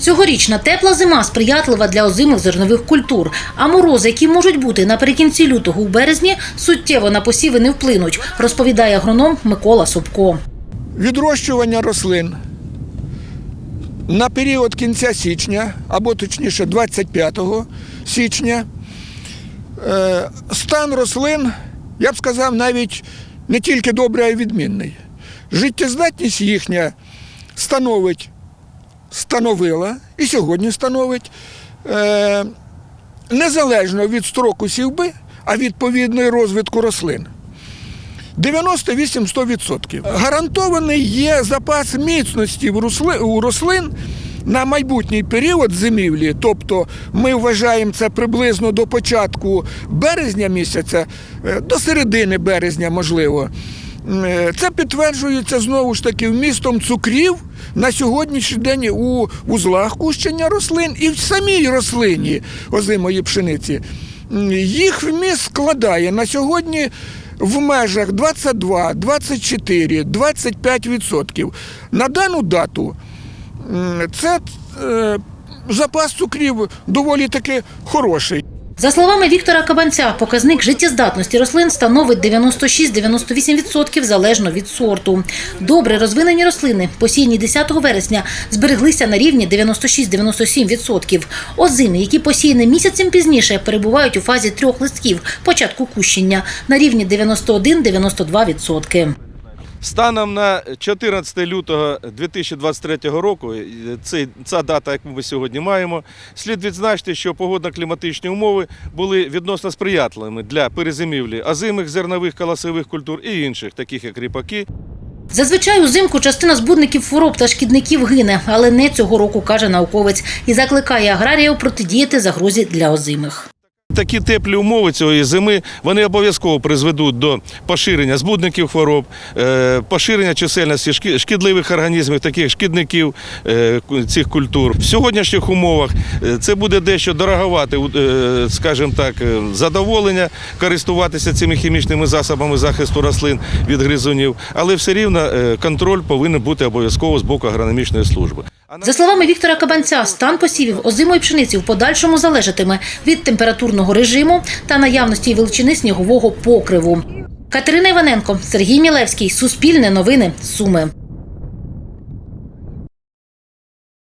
Цьогорічна тепла зима сприятлива для озимих зернових культур. А морози, які можуть бути наприкінці лютого у березні, суттєво на посіви не вплинуть, розповідає агроном Микола Собко. Відрощування рослин на період кінця січня, або точніше 25 січня, е, стан рослин, я б сказав, навіть не тільки добрий, а й відмінний. Життєздатність їхня становить, становила і сьогодні становить е, незалежно від строку сівби, а відповідно розвитку рослин. 98-100%. Гарантований є запас міцності у рослин на майбутній період зимівлі. Тобто ми вважаємо це приблизно до початку березня місяця, е, до середини березня, можливо. Е, Це підтверджується знову ж таки вмістом цукрів на сьогоднішній день у вузлах кущення рослин і в самій рослині озимої пшениці. Їх вміст складає на сьогодні в межах 22, 24, 25 відсотків. На дану дату це е, запас цукрів доволі таки хороший. За словами Віктора Кабанця, показник життєздатності рослин становить 96-98% залежно від сорту. Добре розвинені рослини, посіяні 10 вересня, збереглися на рівні 96-97%. Озими, які посіяні місяцем пізніше, перебувають у фазі трьох листків початку кущення на рівні 91-92%. Станом на 14 лютого 2023 року, е, цей- ця дата, яку ми сьогодні маємо, слід відзначити, що погодно-кліматичні умови були відносно сприятливими для перезимівлі озимих зернових колосових культур і інших, таких як ріпаки, Зазвичай узимку частина збудників хвороб та шкідників гине, але не цього року, каже науковець, і закликає аграріїв протидіяти загрозі для озимих. Такі теплі умови цієї зими вони обов'язково призведуть до поширення збудників хвороб, е, поширення чисельності шкі- шкідливих організмів, таких шкідників е, цих культур. В сьогоднішніх умовах е, це буде дещо дороговати, скажімо так, задоволення користуватися цими хімічними засобами захисту рослин від гризунів, але все рівно контроль повинен бути обов'язково з боку агрономічної служби. За словами Віктора Кабанця, стан посівів озимої пшениці в подальшому залежатиме від температурного режиму та наявності величини снігового покриву. Катерина Іваненко, Сергій Мілевський, Суспільне новини, Суми.